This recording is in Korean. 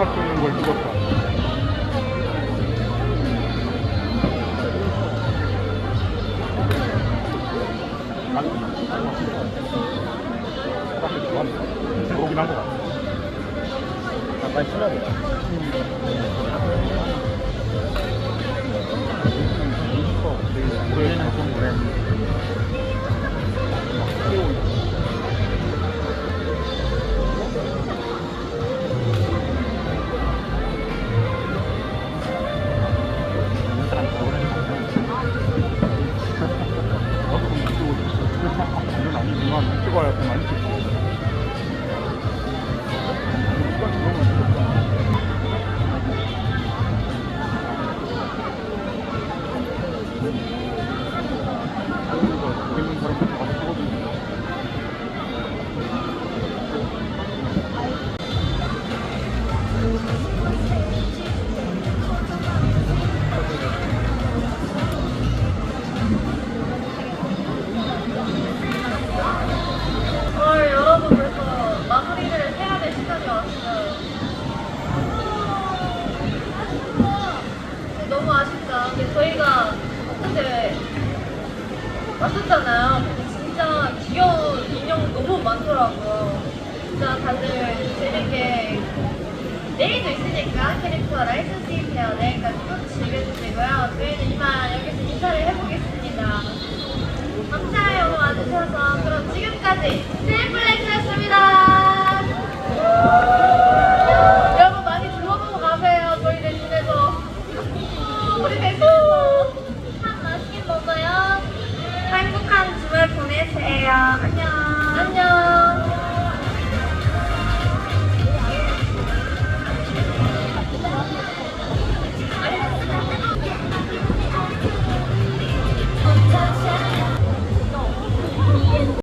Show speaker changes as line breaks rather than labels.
탑 뚫는 걸 찍었다. 들어오긴 한것 같아. 약간 심하네. 아니지
왔었잖아요. 진짜 귀여운 인형 너무 많더라고요. 진짜 다들 재밌게 내일도 있으니까 캐릭터 라이선스 있어요. 내일까지 꼭 즐겨주시고요. 저희는 이만 여기서 인사를 해보겠습니다. 감사해요 와주셔서 그럼 지금까지 안녕. 안녕.